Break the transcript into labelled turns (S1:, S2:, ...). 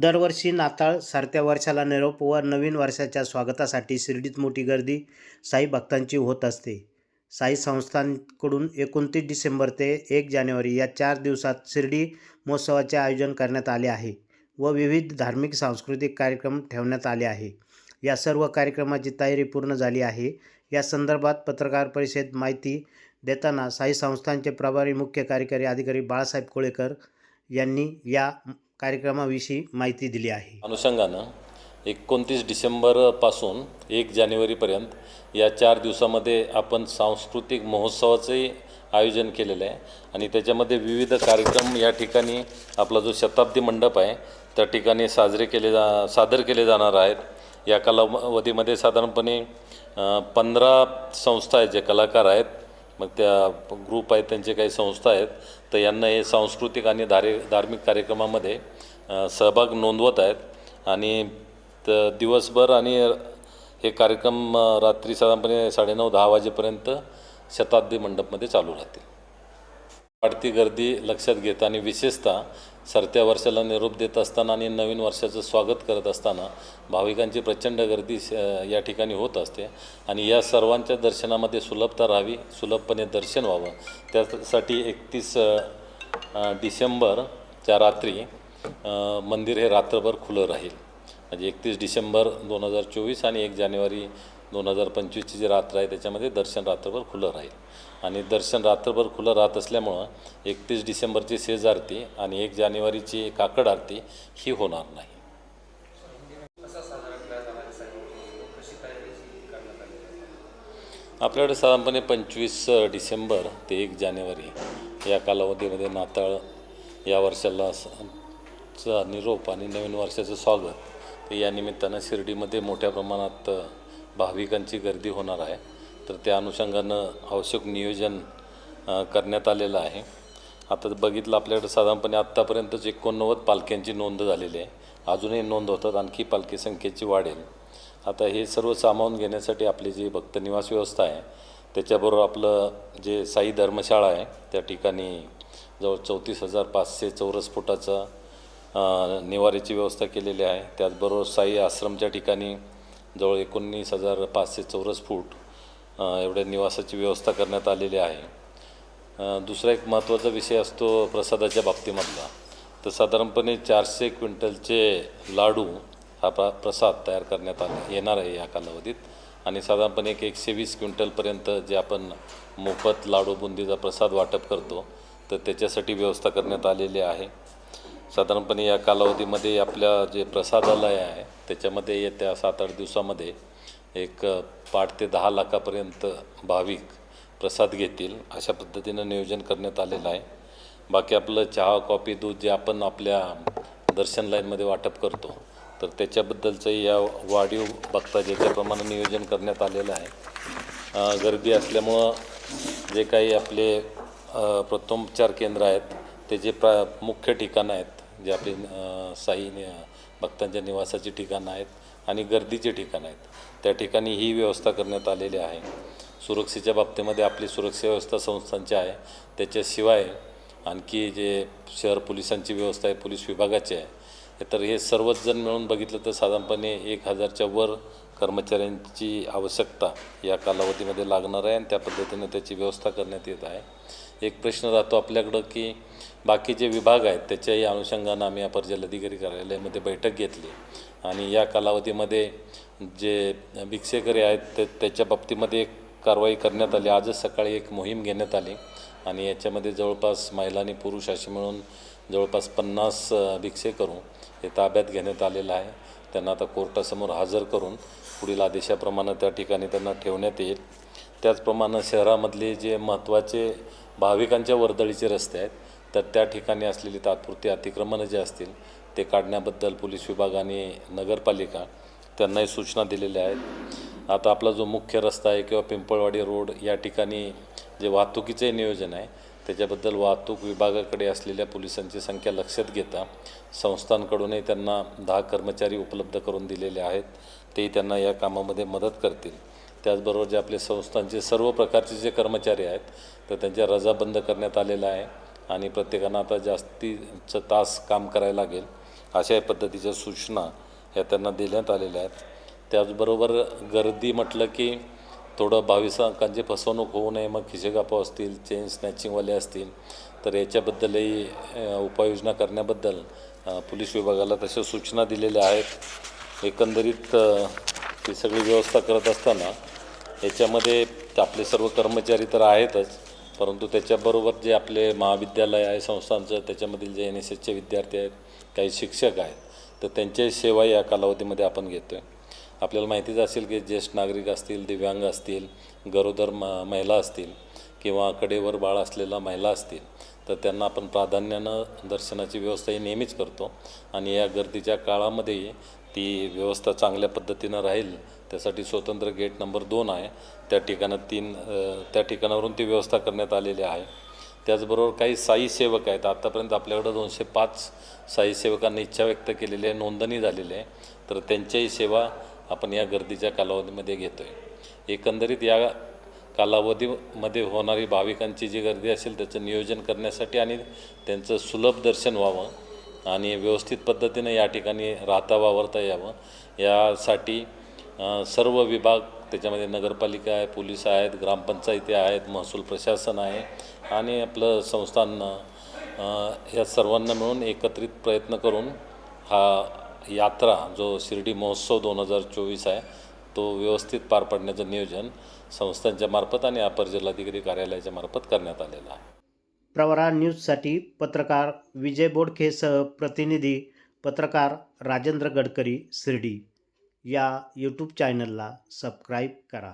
S1: दरवर्षी नाताळ सरत्या वर्षाला निरोप व नवीन वर्षाच्या स्वागतासाठी शिर्डीत मोठी गर्दी साई भक्तांची होत असते. साई संस्थांकडून एकोणतीस डिसेंबर ते एक जानेवारी या चार दिवसात शिर्डी महोत्सवाचे आयोजन करण्यात आले आहे व विविध धार्मिक सांस्कृतिक कार्यक्रम ठेवण्यात आले आहे. या सर्व कार्यक्रमाची तयारी पूर्ण झाली आहे. या संदर्भात पत्रकार परिषद माहिती देताना साई संस्थांचे प्रभारी मुख्य कार्यकारी अधिकारी बाळासाहेब कोळेकर यांनी या कार्यक्रमाविषयी माहिती दिली आहे.
S2: अनुषंगानं एकोणतीस डिसेंबरपासून एक जानेवारीपर्यंत या चार दिवसामध्ये आपण सांस्कृतिक महोत्सवाचंही आयोजन केलेलं आहे आणि त्याच्यामध्ये विविध कार्यक्रम या ठिकाणी आपला जो शताब्दी मंडप आहे त्या ठिकाणी साजरे केले जा सादर केले जाणार आहेत. या कालावधीमध्ये साधारणपणे पंधरा संस्था आहेत जे कलाकार आहेत. मग त्या ग्रुप आहेत त्यांचे काही संस्था आहेत तर यांना हे सांस्कृतिक आणि धारे धार्मिक कार्यक्रमामध्ये सहभाग नोंदवत आहेत. आणि तर दिवसभर आणि हे कार्यक्रम रात्री साधारणपणे साडेनऊ दहा वाजेपर्यंत शताब्दी मंडपमध्ये चालू राहतील. वाढती गर्दी लक्षात घेता आणि विशेषतः सरत्या वर्षाला निरोप देत असताना आणि नवीन वर्षाचं स्वागत करत असताना भाविकांची प्रचंड गर्दी श- या ठिकाणी होत असते. आणि या सर्वांच्या दर्शनामध्ये सुलभता राहावी सुलभपणे दर्शन व्हावं. त्यासाठी एकतीस डिसेंबरच्या रात्री मंदिर हे रात्रभर खुलं राहील. म्हणजे एकतीस डिसेंबर दोन हजार चोवीस आणि एक जानेवारी दोन हजार पंचवीसची जी रात्र आहे त्याच्यामध्ये दर्शन रात्रभर खुलं राहील. आणि दर्शन रात्रभर खुलं राहत असल्यामुळं एकतीस डिसेंबरची सेज आरती आणि एक जानेवारीची काकड आरती ही होणार नाही. आपल्याकडे साधारणपणे पंचवीस डिसेंबर ते एक जानेवारी या कालावधीमध्ये नाताळ या वर्षाला चा निरोप आणि नवीन वर्षाचं स्वागत या निमित्तानं शिर्डीमध्ये मोठ्या प्रमाणात भाविकांची गर्दी होणार आहे. तर त्या अनुषंगानं आवश्यक नियोजन करण्यात आलेलं आहे. आता बघितलं आपल्याकडे साधारणपणे आत्तापर्यंतच एकोणनव्वद पालख्यांची नोंद झालेली आहे अजूनही नोंद होतात आणखी पालखी संख्येची वाढेल. आता हे सर्व सामावून घेण्यासाठी आपली जी भक्तनिवास व्यवस्था आहे त्याच्याबरोबर आपलं जे साई धर्मशाळा आहे त्या ठिकाणी जवळ चौतीस हजार पाचशे चौरस फुटाचं निवारीची व्यवस्था केलेली आहे. त्याचबरोबर साई आश्रमच्या ठिकाणी जवळ एकोणीस हजार पाचशे चौरस फूट एवढ्या निवासाची व्यवस्था करण्यात आलेली आहे. दुसरा एक महत्त्वाचा विषय असतो प्रसादाच्या बाबतीमधला. तर साधारणपणे चारशे क्विंटलचे लाडू हा प्र प्रसाद तयार करण्यात आला येणार आहे या कालावधीत. आणि साधारणपणे एक एकशे वीस क्विंटलपर्यंत जे आपण मोफत लाडू बुंदीचा प्रसाद वाटप करतो तर त्याच्यासाठी व्यवस्था करण्यात आलेली आहे. साधारणपणे या कालावधीमध्ये आपल्या जे प्रसादालय आहे त्याच्यामध्ये येत्या सात आठ दिवसामध्ये एक पाठ पाच ते दहा लाखापर्यंत भाविक प्रसाद घेतील. अशा पद्धतीनं नियोजन करण्यात आलेलं आहे. बाकी आपलं चहा कॉफी दूध जे आपण आपल्या दर्शन लाईनमध्ये वाटप करतो तर त्याच्याबद्दलचंही या वाढीव बघता ज्याच्याप्रमाणे नियोजन करण्यात आलेलं आहे. गर्दी असल्यामुळं जे काही आपले प्रथमोपचार केंद्र आहेत ते जे प्रा मुख्य ठिकाणं आहेत जे आपले साई भक्तांच्या निवासाची ठिकाणं आहेत आणि गर्दीचे ठिकाणं आहेत. त्या ठिकाणी ही व्यवस्था करण्यात आलेली आहे. सुरक्षेच्या बाबतीमध्ये आपली सुरक्षा व्यवस्था संस्थांची आहे. त्याच्याशिवाय आणखी जे शहर पोलिसांची व्यवस्था आहे पोलीस विभागाची आहे तर हे सर्वच जण मिळून बघितलं तर साधारणपणे एक हजारच्या वर कर्मचाऱ्यांची आवश्यकता या कालावधीमध्ये लागणार आहे आणि त्या पद्धतीने त्याची व्यवस्था करण्यात येत आहे. एक प्रश्न राहतो आपल्याकडं की बाकी जे विभाग आहेत त्याच्याही अनुषंगानं आम्ही अपर जिल्हाधिकारी कार्यालयामध्ये बैठक घेतली. आणि या कालावधीमध्ये जे भिक्षेकरी आहेत ते त्याच्या बाबतीमध्ये एक कारवाई करण्यात आली. आजच सकाळी एक मोहीम घेण्यात आली. आणि याच्यामध्ये जवळपास महिला आणि पुरुष असे मिळून जवळपास पन्नास भिक्षेकरू हे ताब्यात घेण्यात आलेलं आहे. त्यांना आता कोर्टासमोर हजर करून पुढील आदेशाप्रमाणे त्या ठिकाणी त्यांना ठेवण्यात येईल. त्याचप्रमाणे शहरामधले जे महत्त्वाचे भाविकांच्या वर्दळीचे रस्ते आहेत. तर त्या ठिकाणी असलेली तात्पुरती अतिक्रमणं जे असतील ते काढण्याबद्दल पोलीस विभाग आणि नगरपालिका त्यांनाही सूचना दिलेल्या आहेत. आता आपला जो मुख्य रस्ता आहे किंवा पिंपळवाडी रोड या ठिकाणी जे वाहतुकीचे नियोजन आहे त्याच्याबद्दल वाहतूक विभागाकडे असलेल्या पोलिसांची संख्या लक्षात घेता संस्थांकडूनही त्यांना दहा कर्मचारी उपलब्ध करून दिलेले आहेत. तेही त्यांना या कामामध्ये मदत करतील. त्याचबरोबर जे आपले संस्थांचे सर्व प्रकारचे जे कर्मचारी आहेत तर त्यांच्या रजा बंद करण्यात आलेल्या आहे आणि प्रत्येकानं आता जास्तीचं तास काम करायला लागेल अशा पद्धतीच्या सूचना ह्या त्यांना देण्यात आलेल्या आहेत. त्याचबरोबर गर्दी म्हटलं की थोडं भाविकांची फसवणूक होऊ नये मग खिशेगापा असतील चेन स्नॅचिंगवाले असतील तर याच्याबद्दलही उपाययोजना करण्याबद्दल पोलीस विभागाला तशा सूचना दिलेल्या आहेत. एकंदरीत ती ही सगळी व्यवस्था करत असताना याच्यामध्ये आपले सर्व कर्मचारी तर आहेतच परंतु त्याच्याबरोबर जे आपले महाविद्यालय आहे संस्थांचं त्याच्यामधील जे एन एस एसचे विद्यार्थी आहेत काही शिक्षक आहेत तर त्यांच्याही सेवा या कालावधीमध्ये आपण घेतो आहे आपल्याला माहितीच असेल की ज्येष्ठ नागरिक असतील दिव्यांग असतील गरोदर म महिला असतील किंवा कडेवर बाळ असलेल्या महिला असतील तर त्यांना आपण प्राधान्यानं दर्शनाची व्यवस्था ही नेहमीच करतो. आणि या गर्दीच्या काळामध्ये ती व्यवस्था चांगल्या पद्धतीनं राहील त्यासाठी स्वतंत्र गेट नंबर दोन आहे. त्या ठिकाणात तीन त्या ठिकाणावरून ती व्यवस्था करण्यात आलेली आहे. त्याचबरोबर काही साई सेवक आहेत. आत्तापर्यंत आपल्याकडं दोनशे पाच साई सेवकांनी इच्छा व्यक्त केलेली आहे नोंदणी झालेली आहे. तर त्यांच्याही सेवा आपण या गर्दीच्या कालावधीमध्ये घेतो आहे एकंदरीत या कालावधीमध्ये होणारी भाविकांची जी गर्दी असेल त्याचं नियोजन करण्यासाठी आणि त्यांचं सुलभ दर्शन व्हावं आणि व्यवस्थित पद्धतीनं या ठिकाणी राहता वावरता यावं. यासाठी सर्व विभाग त्याच्यामध्ये नगरपालिका आहे पोलीस आहेत ग्रामपंचायती आहेत महसूल प्रशासन आहे आणि आपलं संस्थान या सर्वांना मिळून एकत्रित प्रयत्न करून हा यात्रा जो शिर्डी महोत्सव दोन हजार चोवीस आहे तो व्यवस्थित पार पाडण्याचं नियोजन संस्थांच्या मार्फत आणि अपर जिल्हाधिकारी कार्यालयाच्या मार्फत करण्यात आलेलं आहे.
S1: प्रवरा न्यूजसाठी पत्रकार विजय बोडखेसह प्रतिनिधी पत्रकार राजेंद्र गडकरी शिर्डी. या यूट्यूब चॅनलला सबस्क्राईब करा.